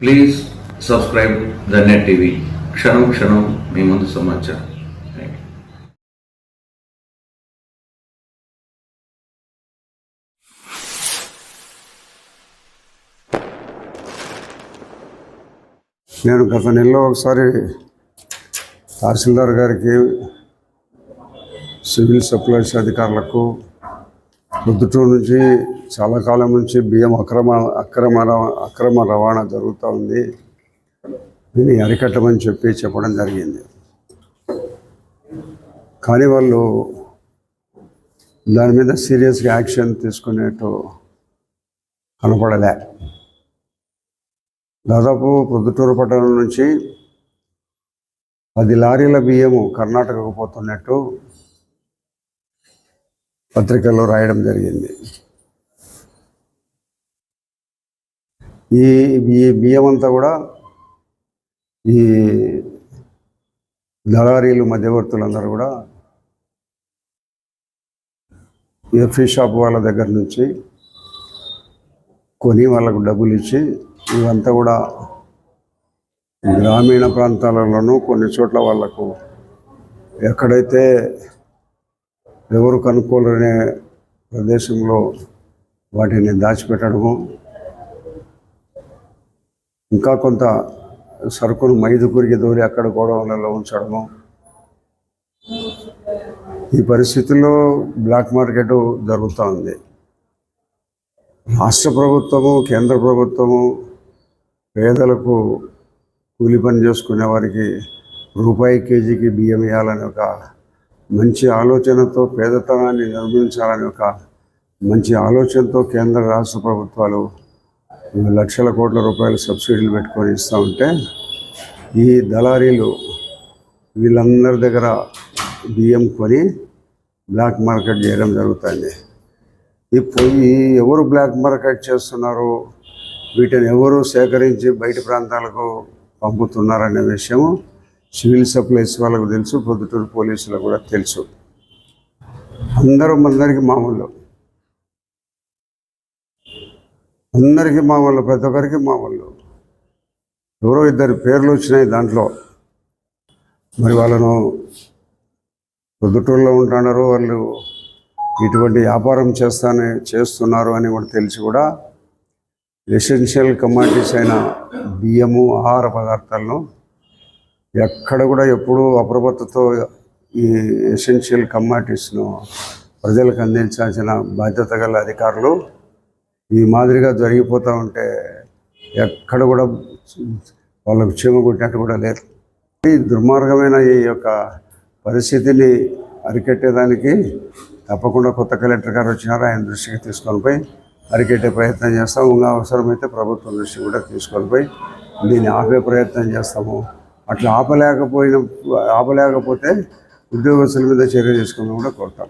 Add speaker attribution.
Speaker 1: Please subscribe the net TV క్షణం క్షణం మీ ముందు సమాచారం.
Speaker 2: నేను గత నెలలో ఒకసారి తహసీల్దార్ గారికి సివిల్ సప్లైస్ అధికారులకు ప్రొద్దుటూరు నుంచి చాలా కాలం నుంచి బియ్యం అక్రమ అక్రమ అక్రమ రవాణా జరుగుతూ ఉంది. దీన్ని అరికట్టమని చెప్పి చెప్పడం జరిగింది. కానీ వాళ్ళు దాని మీద సీరియస్గా యాక్షన్ తీసుకునేట్టు కనపడలే. దాదాపు ప్రొద్దుటూరు పట్టణం నుంచి పది లారీల బియ్యము కర్ణాటకకు పోతున్నట్టు పత్రికల్లో రాయడం జరిగింది. ఈ ఈ బియ్యం అంతా కూడా ఈ దళారీలు మధ్యవర్తులందరూ కూడా ఎఫ్ఈ షాప్ వాళ్ళ దగ్గర నుంచి కొని వాళ్ళకు డబ్బులు ఇచ్చి ఇవంతా కూడా గ్రామీణ ప్రాంతాలలోనూ కొన్ని చోట్ల వాళ్ళకు ఎక్కడైతే ఎవరు కనుక్కోలేనే ప్రదేశంలో వాటిని దాచిపెట్టడము ఇంకా కొంత సరుకును మైదుకూరికి దూరి అక్కడ గోడౌన్లలో ఉంచడము. ఈ పరిస్థితుల్లో బ్లాక్ మార్కెట్ జరుగుతూ ఉంది. రాష్ట్ర ప్రభుత్వము కేంద్ర ప్రభుత్వము పేదలకు కూలి పని చేసుకునే వారికి రూపాయి కేజీకి బియ్యం వేయాలని ఒక మంచి ఆలోచనతో పేదతనాన్ని నిర్మించాలని ఒక మంచి ఆలోచనతో కేంద్ర రాష్ట్ర ప్రభుత్వాలు లక్షల కోట్ల రూపాయల సబ్సిడీలు పెట్టుకొని ఇస్తూ ఉంటే ఈ దళారీలు వీళ్ళందరి దగ్గర బియ్యం కొని బ్లాక్ మార్కెట్ చేయడం జరుగుతుంది. ఈ పొయ్యి ఎవరు బ్లాక్ మార్కెట్ చేస్తున్నారు వీటిని ఎవరు సేకరించి బయట ప్రాంతాలకు పంపుతున్నారనే విషయము సివిల్ సప్లైస్ వాళ్ళకు తెలుసు పొద్దుటూరు పోలీసులకు కూడా తెలుసు. అందరూ అందరికీ మామూలు అందరికీ మామూలు ప్రతి ఒక్కరికి మామూలు ఎవరో ఇద్దరు పేర్లు వచ్చినాయి దాంట్లో. మరి వాళ్ళను పొద్దుటూరులో ఉంటున్నారు వాళ్ళు ఇటువంటి వ్యాపారం చేస్తానే చేస్తున్నారు అని కూడా తెలిసి కూడా ఎసెన్షియల్ కమాడిటీస్ అయిన బియ్యము ఆహార పదార్థాలను ఎక్కడ కూడా ఎప్పుడూ అప్రమత్తతో ఈ ఎసెన్షియల్ కమ్యూనిటీస్ను ప్రజలకు అందించాల్సిన బాధ్యత గల అధికారులు ఈ మాదిరిగా జరిగిపోతూ ఉంటే ఎక్కడ కూడా వాళ్ళకు చీమ కొట్టినట్టు కూడా లేదు ఈ దుర్మార్గమైన ఈ యొక్క పరిస్థితిని అరికట్టేదానికి తప్పకుండా కొత్త కలెక్టర్ గారు వచ్చినారు. ఆయన దృష్టికి తీసుకొని పోయి అరికట్టే ప్రయత్నం చేస్తాము ఇంకా అవసరమైతే ప్రభుత్వం దృష్టికి కూడా తీసుకొని పోయి దీన్ని ఆపే ప్రయత్నం చేస్తాము. అట్లా ఆపలేకపోయిన ఆపలేకపోతే ఉద్యోగస్తుల మీద చర్య తీసుకోమని కూడా కోరుతాం.